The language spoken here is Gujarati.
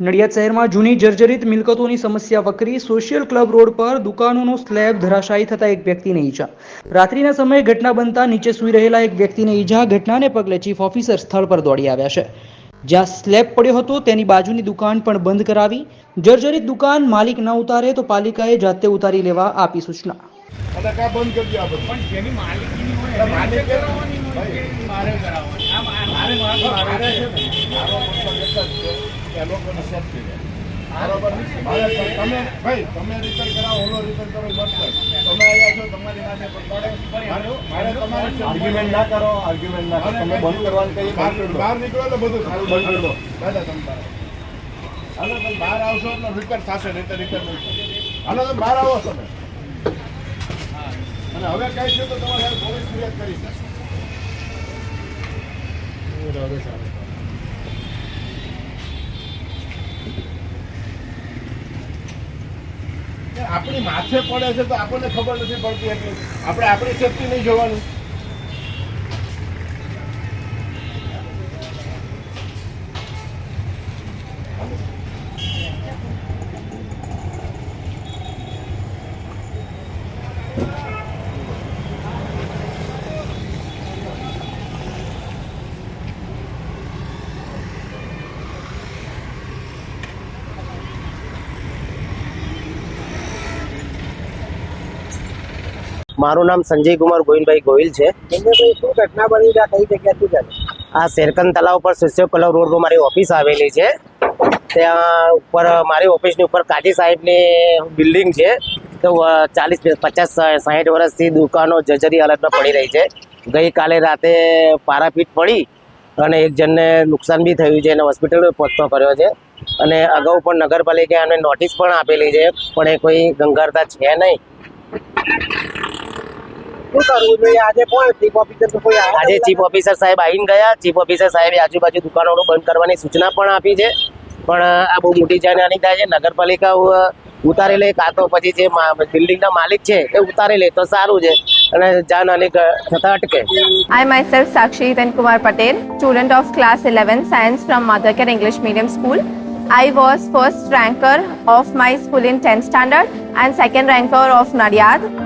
નડિયાદ શહેરમાં જૂની જર્જરિત મિલકતોની સમસ્યા વકરી સોશિયલ ક્લબ રોડ પર દુકાનોનો સ્લેબ ધરાશાયી થતા એક વ્યક્તિને ઈજા. રાત્રિના સમયે ઘટના બનતા નીચે સૂઈ રહેલા એક વ્યક્તિને ઈજા. ઘટનાને પગલે ચીફ ઓફિસર સ્થળ પર દોડી આવ્યા છે. જ્યાં સ્લેબ પડ્યો હતો તેની બાજુની દુકાન પણ બંધ કરાવી. જર્જરિત દુકાન માલિક ન ઉતારે તો પાલિકાએ જાતે ઉતારી લેવા આપી સૂચના. મારે આ લોકોને સેફટી રહે બરોબર તમે ભાઈ તમે રિપેર કરાવો ઓલો રિપેર કરો મતલબ તમે આવ્યા છો તમારી પણ મારે મારે તમારે આર્ગ્યુમેન્ટ ના કરો આર્ગ્યુમેન્ટ ના કરો. તમે બંધ કરવાનું કહીએ બહાર નીકળો એટલે બધું સારું બંધ કરી દો. દાદા તમે હાલો તમે બહાર આવશો એટલે રિપેર થશે નહીં તો રિપેર હાલો તમે બહાર આવો તમે અને હવે કઈ છે તો તમારે પોલીસ ફરિયાદ કરી છે. આપણી માથે પડે છે તો આપણને ખબર નથી પડતી એટલી આપણે આપણી સેફટી નહીં જોવાની. મારું નામ સંજય કુમાર ગોવિંદભાઈ ગોહિલ છે. શું ઘટના બની કઈ જગ્યાથી ચાલે? આ શેરકન તલાવ પર સોશિયો કલર રોડ પર મારી ઓફિસ આવેલી છે. ત્યાં ઉપર મારી ઓફિસની ઉપર કાજી સાહેબની બિલ્ડિંગ છે. તો ચાલીસ પચાસ સાઠ વર્ષથી દુકાનો જજરી હાલતમાં પડી રહી છે. ગઈકાલે રાતે પારાપીટ પડી અને એક જણને નુકસાન બી થયું છે. અને હોસ્પિટલ પહોંચતો કર્યો છે. અને અગાઉ પણ નગરપાલિકાએ અમને નોટિસ પણ આપેલી છે પણ એ કોઈ ગંગારતા છે નહીં. શું કરવું જોઈએ આજે કોણ ચીફ ઓફિસર તો કોઈ આવ્યા આજે ચીફ ઓફિસર સાહેબ આવીને ગયા ચીફ ઓફિસર સાહેબે આજુબાજુ દુકાનો બંધ કરવાની સૂચના પણ આપી છે પણ આ બહુ મોટી જાનહાની થાય છે નગરપાલિકા ઉતારી લે કાં તો પછી જે બિલ્ડિંગના માલિક છે એ ઉતારી લે તો સારું છે અને જાનહાની થતા અટકે I myself Sakshi Then Kumar Patel, student of class 11 science from Mothercare English Medium School. I was first ranker of my school in 10th standard and second ranker of Nadiad.